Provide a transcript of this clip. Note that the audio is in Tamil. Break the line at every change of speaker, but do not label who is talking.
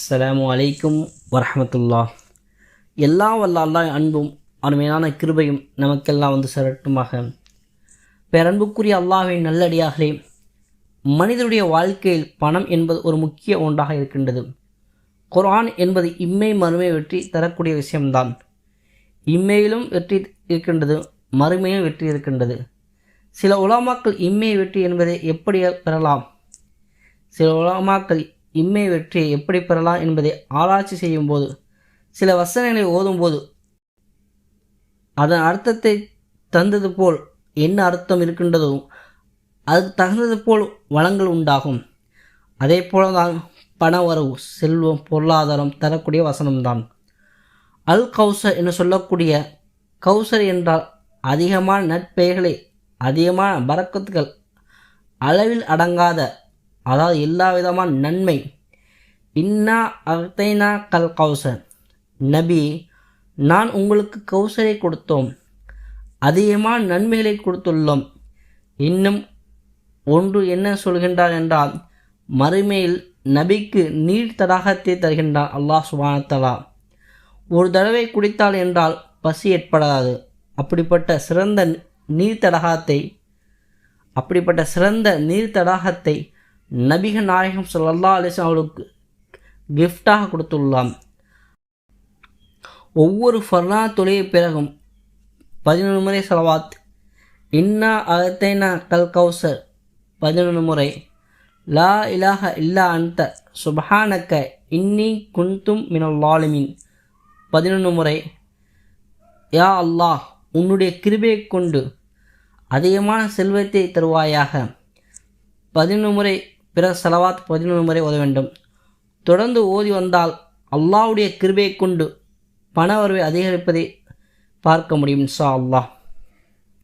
அஸ்ஸலாமு அலைக்கும் வரமத்துல்லா எல்லா வல்லால்லா அன்பும் அருமையான கிருபையும் நமக்கெல்லாம் வந்து சரட்டுமாக. பேரன்புக்குரிய அல்லாவின் நல்லடியாகவே மனிதனுடைய வாழ்க்கையில் பணம் என்பது ஒரு முக்கிய ஒன்றாக இருக்கின்றது. குரான் என்பது இம்மை மறுமை வெற்றி தரக்கூடிய விஷயம்தான். இம்மையிலும் வெற்றி இருக்கின்றது மறுமையும் வெற்றி இருக்கின்றது. சில உலமாக்கள் இம்மை வெற்றி என்பதை எப்படி பெறலாம். சில உலமாக்கள் இம்மை வெற்றியை எப்படி பெறலாம் என்பதை ஆராய்ச்சி செய்யும்போது சில வசனங்களை ஓதும்போது அதன் அர்த்தத்தை தந்தது போல் என்ன அர்த்தம் இருக்கின்றதோ அதுக்கு தகுந்தது போல் வளங்கள் உண்டாகும். அதே போல தான் பண வரவு செல்வம் பொருளாதாரம் தரக்கூடிய வசனம்தான். அல் கௌசர் என்று சொல்லக்கூடிய கௌசர் என்றால் அதிகமான நட்பெயர்களை அதிகமான பறக்கத்துகள் அளவில் அடங்காத அதாவது எல்லா விதமான நன்மை. இன்னா அர்த்தைனா கல் கௌசர். நபி நான் உங்களுக்கு கௌசரை கொடுத்தோம். அதிகமான நன்மைகளை கொடுத்துள்ளோம். இன்னும் ஒன்று என்ன சொல்கின்றார் என்றால் மறுமையில் நபிக்கு நீர் தடாகத்தை தருகின்றான் அல்லாஹ் சுபானத்தலா ஒரு தடவை குடித்தால் என்றால் பசி ஏற்படாது. அப்படிப்பட்ட சிறந்த நீர் தடாகத்தை அப்படிப்பட்ட சிறந்த நீர் தடாகத்தை நபிக நாயகம் சல்லா அலிஸ்லாம் அவர்களுக்கு கிஃப்டாக கொடுத்துள்ளாம் ஒவ்வொரு ஃபர்னா தொழிலை பிறகும் பதினொன்று முறை செலவாத் இன்னா அகத்தைனா கல் கௌசர் பதினொன்று முறை லா இலாஹ இல்லா அந்த சுபஹானக்க இன்னி குந்தும் மினல்லாலுமின் பதினொன்று முறை யா அல்லாஹ் உன்னுடைய கிருபையை கொண்டு அதிகமான செல்வத்தை தருவாயாக பதினொன்று முறை பிற செலவாத் பதினொன்று முறை ஓத வேண்டும். தொடர்ந்து ஓதி வந்தால் அல்லாவுடைய கிருபையை கொண்டு பண வரவை அதிகரிப்பதை பார்க்க முடியும் சா அல்லாஹ்.